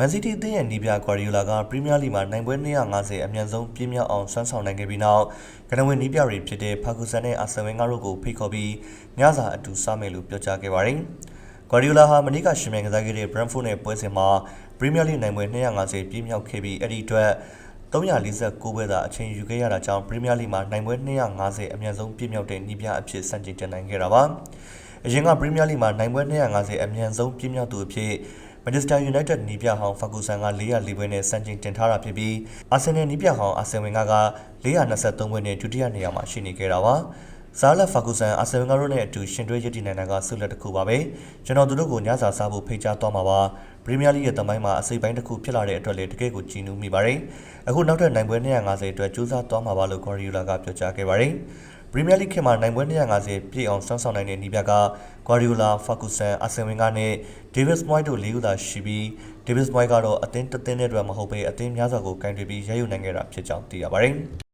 မန်စီးတီးအသင်းရဲ့နီးပြဂွာဒီယိုလာကပရီးမီးယားလိမှာနိုင်ပွဲ250အမြန်ဆုံးပြည့်မြောက်အောင်ဆွမ်းဆောင်နိုင်ခဲ့ပြီးနောက်ကနဝင်နီးပြတွေဖြစ်တဲ့ဖာဂူဆန်နဲ့အာဆင်ဝင်ဂါတို့ကိုဖိတ်ခေါ်ပြီးညစာအတူစားမယ်လို့ပြောကြားခဲ့ပါတယ်။ဂွာဒီယိုလာဟာမနေ့ကရှင်မြန်ကစားခဲ့တဲ့ဘရန်ဖို့နဲ့ပွဲစဉ်မှာပရီးမီးယားလိနိုင်ပွဲ250ပြည့်မြောက်ခဲ့ပြီးအဲ့ဒီအတွက်349ပွဲသာအချိန်ယူခဲ့ရတာကြောင့်ပရီးမီးယားလိမှာနိုင်ပွဲ250အမြန်ဆုံးပြည့်မြောက်တဲ့နီးပြအဖြစ်စံချိန်တင်နိုင်ခဲ့တာပါ။အရင်ကပရီးမီးယားလိမှာနိုင်ပွဲ250အမြန်ဆုံးပြည့်မြောက်သူအဖြစ် မန်ချက်စတာယူနိုက်တက်နီးပြဟောင်းဖာဂူဆန်က404ပွဲနဲ့စံချိန်တင်ထားတာဖြစ်ပြီးအာဆင်နယ်နီးပြဟောင်းအာဆင်ဝင်ကက423ပွဲနဲ့ဒုတိယနေရာမှာရှိနေခဲ့တာပါ။ဇာလက်ဖာဂူဆန်အာဆင်ဝင်ကတို့နဲ့အတူရှင်တွဲရည်တည်နိုင်တာကဆုလက်တစ်ခုပါပဲ။ကျွန်တော်တို့ကိုညစာစားဖို့ဖိတ်ကြားသွားမှာပါ။ပရီးမီးယားလိရဲ့တမိုင်းမှာအစိပ်ပိုင်းတစ်ခုဖြစ်လာတဲ့အတွက်လည်းတကယ့်ကိုကြည်နူးမိပါတယ်။အခုနောက်ထပ်နိုင်ပွဲ250အတွက်ကြိုးစားသွားမှာပါလို့ဂေါ်ရီယူလာကပြောကြားခဲ့ပါတယ်။ပ ရီးမီးယားလိခေတ်မှာနိုင်ပွဲ250ပြည့်အောင်ဆွမ်းဆောင်နိုင်တဲ့နီးပြကဂွာဒီယိုလာဖာဂူဆန်အာဆင်ဝင်ကနဲ့ဒေးဗစ်မွိုက်တို့လေးဦးသာရှိပြီးဒေးဗစ်မွိုက်ကတော့အသင်းတစ်သင်းနဲ့အတွက်မဟုတ်ဘဲအသင်းများစွာကိုကင်တွယ်ပြီးရယူနိုင်ခဲ့တာဖြစ်ကြောင်းသိရပါတယ်။